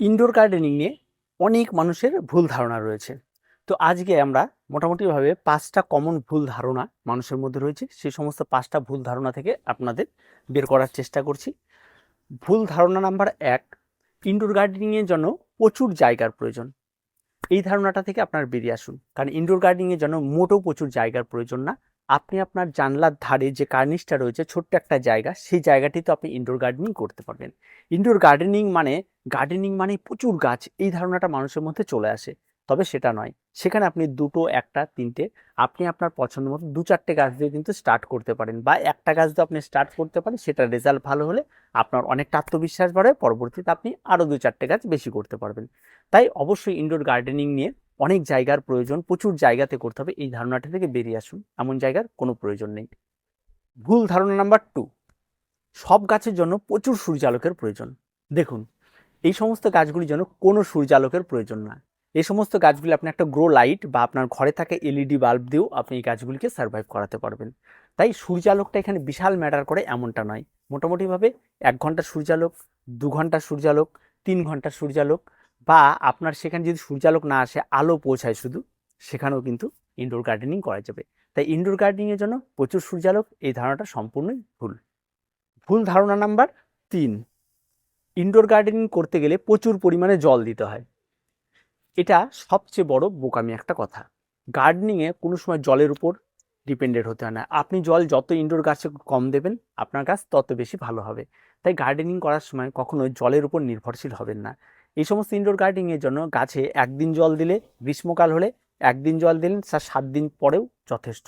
Indoor gardening নিয়ে অনেক মানুষের ভুল ধারণা রয়েছে। তো আজকে আমরা মোটামুটিভাবে পাঁচটা কমন ভুল ধারণা মানুষের মধ্যে রয়েছে। সেই সমস্ত পাঁচটা ভুল ধারণা থেকে আপনাদের বের করার চেষ্টা করছি। ভুল ধারণা নাম্বার এক ইনডোর গার্ডেনিংয়ের জন্য প্রচুর জায়গার প্রয়োজন। এই ধারণাটা থেকে আপনার বেরিয়ে আসুন। কারণ ইনডোর গার্ডেনিংয়ের জন্য মোটেও প্রচুর জায়গার প্রয়োজন না। আপনি আপনার জানলার ধারে যে কার্নিশটা রয়েছে, ছোট্ট একটা জায়গা, সেই জায়গাটিতে আপনি ইনডোর গার্ডেনিং করতে পারবেন। ইনডোর গার্ডেনিং মানে গার্ডেনিং মানে প্রচুর গাছ, এই ধারণাটা মানুষের মধ্যে চলে আসে। তবে সেটা নয়, সেখানে আপনি দুটো, একটা, তিনটে, আপনি আপনার পছন্দ মতো দু চারটে গাছ দিয়ে কিন্তু স্টার্ট করতে পারেন বা একটা গাছ দিয়ে আপনি স্টার্ট করতে পারেন, সেটার রেজাল্ট ভালো হলে আপনার অনেকটা আত্মবিশ্বাস বাড়ে পরবর্তীতে আপনি আরও দু চারটে গাছ বেশি করতে পারবেন। তাই অবশ্যই ইনডোর গার্ডেনিং নিয়ে অনেক জায়গার প্রয়োজন, প্রচুর জায়গাতে করতে হবে। এই ধারণাটা থেকে বেরিয়ে আসুন। এমন জায়গার কোনো প্রয়োজন নেই। ভুল ধারণা নাম্বার টু সব গাছের জন্য প্রচুর সূর্যালোকের প্রয়োজন। দেখুন, এই সমস্ত গাছগুলির জন্য কোনো সূর্যালোকের প্রয়োজন না। এই সমস্ত গাছগুলি আপনি একটা গ্রো লাইট বা আপনার ঘরে থাকা এলইডি বাল্ব দিয়েও আপনি এই গাছগুলিকে সার্ভাইভ করাতে পারবেন। তাই সূর্যালোকটা এখানে বিশাল ম্যাটার করে এমনটা নয়। মোটামুটিভাবে এক ঘণ্টা সূর্যালোক, দু ঘণ্টা সূর্যালোক, তিন ঘণ্টা সূর্যালোক বা আপনার সেখানে যদি সূর্যালোক না আসে, আলো পৌঁছায় শুধু, সেখানেও কিন্তু ইনডোর গার্ডেনিং করা যাবে। তাই ইনডোর গার্ডেনিংয়ের জন্য প্রচুর সূর্যালোক, এই ধারণাটা সম্পূর্ণই ভুল। ভুল ধারণা নাম্বার তিন ইনডোর গার্ডেনিং করতে গেলে প্রচুর পরিমাণে জল দিতে হয়। এটা সবচেয়ে বড় বোকামি একটা কথা। গার্ডেনিংয়ে কোনো সময় জলের উপর ডিপেন্ডেন্ট হতে হয় না। আপনি জল যত ইনডোর গাছে কম দেবেন, আপনার গাছ তত বেশি ভালো হবে। তাই গার্ডেনিং করার সময় কখনো জলের উপর নির্ভরশীল হবেন না। এই সমস্ত ইনডোর গার্ডেনিংয়ের জন্য গাছে একদিন জল দিলে, গ্রীষ্মকাল হলে একদিন জল দিলেন তার সাত দিন পরেও যথেষ্ট।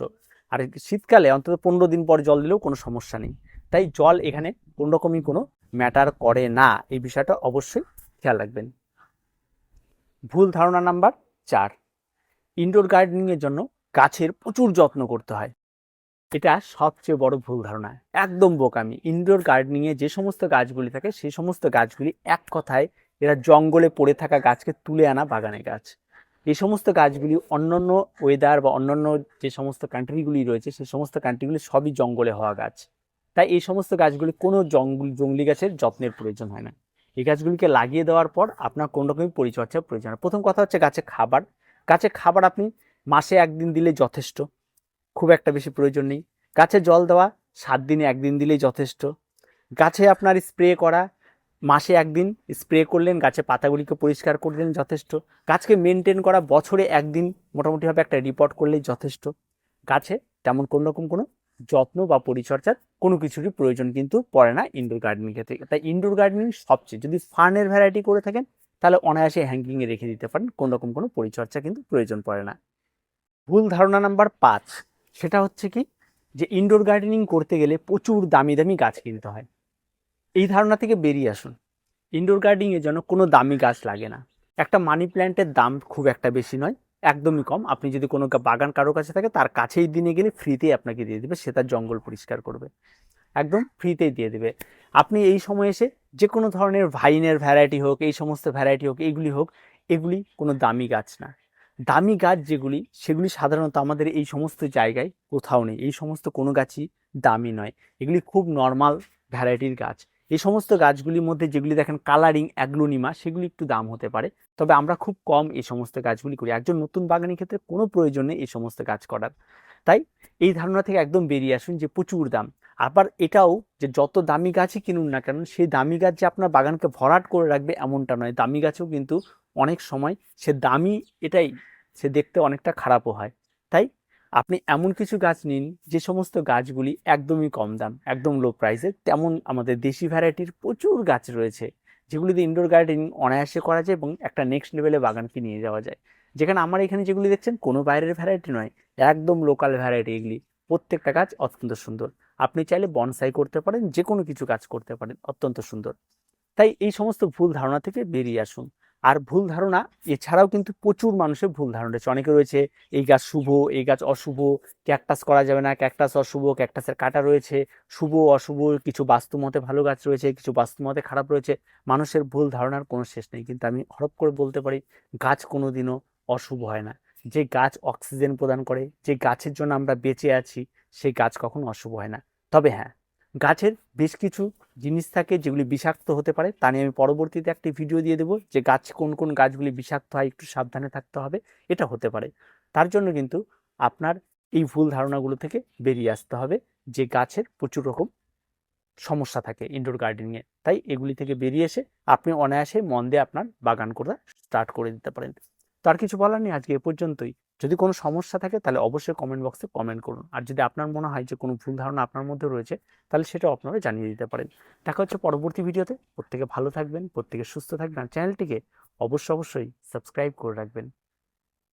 আর শীতকালে অন্তত পনেরো দিন পর জল দিলেও কোনো সমস্যা নেই। তাই জল এখানে কোনো রকমই কোনো ম্যাটার করে না। এই বিষয়টা অবশ্যই খেয়াল রাখবেন। ভুল ধারণা নাম্বার চার ইনডোর গার্ডেনিংয়ের জন্য গাছের প্রচুর যত্ন করতে হয়। এটা সবচেয়ে বড় ভুল ধারণা। একদম বোকামি। ইনডোর গার্ডেনিংয়ে যে সমস্ত গাছগুলি থাকে সেই সমস্ত গাছগুলি এক কথায় এরা জঙ্গলে পড়ে থাকা গাছকে তুলে আনা বাগানে গাছ। এই সমস্ত গাছগুলি অন্যান্য ওয়েদার বা অন্যান্য যে সমস্ত কান্ট্রিগুলি রয়েছে সেই সমস্ত কান্ট্রিগুলি সবই জঙ্গলে হওয়া গাছ। তাই এই সমস্ত গাছগুলি কোনো জঙ্গল, জঙ্গলি গাছের যত্নের প্রয়োজন হয় না। এই গাছগুলিকে লাগিয়ে দেওয়ার পর আপনার কোনো রকমই পরিচর্যার প্রয়োজন প্রথম কথা হচ্ছে গাছে খাবার। গাছে খাবার আপনি মাসে একদিন দিলে যথেষ্ট, খুব একটা বেশি প্রয়োজন নেই। গাছে জল দেওয়া সাত দিনে একদিন দিলেই যথেষ্ট। গাছে আপনার স্প্রে করা মাসে একদিন স্প্রে করলেন, গাছে পাতাগুলিকে পরিষ্কার করলেন যথেষ্ট। গাছকে মেনটেন করা বছরে একদিন মোটামুটিভাবে একটা রিপোর্ট করলেই যথেষ্ট। গাছে তেমন কোনো রকম কোনো যত্ন বা পরিচর্যার কোনো কিছুরই প্রয়োজন কিন্তু পড়ে না ইনডোর গার্ডেনিং ক্ষেত্রে তাই ইনডোর গার্ডেনিং সবচেয়ে, যদি ফার্নের ভ্যারাইটি করে থাকেন, তাহলে অনায়াসে হ্যাঙ্গিংয়ে রেখে দিতে পারেন, কোনো রকম কোনো পরিচর্যা কিন্তু প্রয়োজন পড়ে না। ভুল ধারণা নাম্বার পাঁচ, সেটা হচ্ছে কি, যে ইনডোর গার্ডেনিং করতে গেলে প্রচুর দামি দামি গাছ কিনতে হয়। এই ধারণা থেকে বেরিয়ে আসুন। ইনডোর গার্ডেনিংয়ের জন্য কোনো দামি গাছ লাগে না। একটা মানি প্ল্যান্টের দাম খুব একটা বেশি নয়, একদমই কম। আপনি যদি কোনো বাগান কারও কাছে থাকে, তার কাছেই দিনে গেলে ফ্রিতেই আপনাকে দিয়ে দেবে, সে তার জঙ্গল পরিষ্কার করবে। একদম ফ্রিতেই দিয়ে দেবে। আপনি এই সময় এসে যে কোনো ধরনের ভাইনের ভ্যারাইটি হোক, এই সমস্ত ভ্যারাইটি হোক এইগুলি হোক, এগুলি কোনো দামি গাছ না। দামি গাছ যেগুলি, সেগুলি সাধারণত আমাদের এই সমস্ত জায়গায় কোথাও নেই। এই সমস্ত কোনো গাছই দামি নয়। এগুলি খুব নর্মাল ভ্যারাইটির গাছ। এই সমস্ত গাছগুলির মধ্যে যেগুলি দেখেন কালারিং অ্যাগ্লোনিমা সেগুলি একটু দাম হতে পারে। তবে আমরা খুব কম এই সমস্ত গাছগুলি করি। একজন নতুন বাগানের ক্ষেত্রে কোনো প্রয়োজন নেই এই সমস্ত গাছ করার। তাই এই ধারণা থেকে একদম বেরিয়ে আসুন যে প্রচুর দাম। আবার এটাও যে যত দামি গাছই কিনুন না কেন, সেই দামি গাছ যে আপনার বাগানকে ভরাট করে রাখবে এমনটা নয়। দামি গাছেও কিন্তু অনেক সময় সে দামি এটাই, সে দেখতে অনেকটা খারাপও হয়। তাই আপনি এমন কিছু গাছ নিন, যে সমস্ত গাছগুলি একদমই কম দাম, একদম লো প্রাইসে তেমন আমাদের দেশি ভ্যারাইটির প্রচুর গাছ রয়েছে, যেগুলিতে ইনডোর গার্ডেনিং অনায়াসে করা যায় এবং একটা নেক্সট লেভেলে বাগানকে নিয়ে যাওয়া যায়। যেখানে আমার এখানে যেগুলি দেখছেন, কোনো বাইরের ভ্যারাইটি নয়, একদম লোকাল ভ্যারাইটি এগুলি। প্রত্যেকটা গাছ অত্যন্ত সুন্দর। আপনি চাইলে বনসাই করতে পারেন যে কোনো কিছু কাজ করতে পারেন, অত্যন্ত সুন্দর। তাই এই সমস্ত ভুল ধারণা থেকে বেরিয়ে আসুন। আর ভুল ধারণা, এছাড়াও কিন্তু প্রচুর মানুষের ভুল ধারণা রয়েছে। অনেকে রয়েছে, এই গাছ শুভ, এই গাছ অশুভ, ক্যাকটাস করা যাবে না, ক্যাকটাস অশুভ, ক্যাকটাসের কাটা রয়েছে, শুভ, অশুভ, কিছু বাস্তুমতে ভালো গাছ রয়েছে, কিছু বাস্তুমতে খারাপ রয়েছে, মানুষের ভুল ধারণার কোনো শেষ নেই। কিন্তু আমি হরপ করে বলতে পারি, গাছ কোনোদিনও অশুভ হয় না। যে গাছ অক্সিজেন প্রদান করে, যে গাছের জন্য আমরা বেঁচে আছি সেই গাছ কখনো অশুভ হয় না। তবে হ্যাঁ গাছের বেশ কিছু জিনিস থাকে যেগুলি বিষাক্ত হতে পারে। তা নিয়ে আমি পরবর্তীতে একটি ভিডিও দিয়ে দেবো যে গাছ কোন কোন গাছগুলি বিষাক্ত হয়, একটু সাবধানে থাকতে হবে, এটা হতে পারে। তার জন্য কিন্তু আপনার এই ভুল ধারণাগুলো থেকে বেরিয়ে আসতে হবে যে গাছের প্রচুর রকম সমস্যা থাকে ইনডোর গার্ডেনিংয়ে তাই এগুলি থেকে বেরিয়ে এসে আপনি অনায়াসে মন দিয়ে আপনার বাগান করা স্টার্ট করে দিতে পারেন। তো আর কিছু বলার নেই, আজকে এ পর্যন্তই। যদি কোনো সমস্যা থাকে তাহলে অবশ্যই কমেন্ট বক্সে কমেন্ট করুন। আর যদি আপনার মনে হয় যে কোনো ভুল ধারণা আপনার মধ্যে রয়েছে, তাহলে সেটাও আপনারা জানিয়ে দিতে পারেন। দেখা হচ্ছে পরবর্তী ভিডিওতে। প্রত্যেকে ভালো থাকবেন, প্রত্যেকে সুস্থ থাকবেন, আর চ্যানেলটিকে অবশ্যই অবশ্যই সাবস্ক্রাইব করে রাখবেন।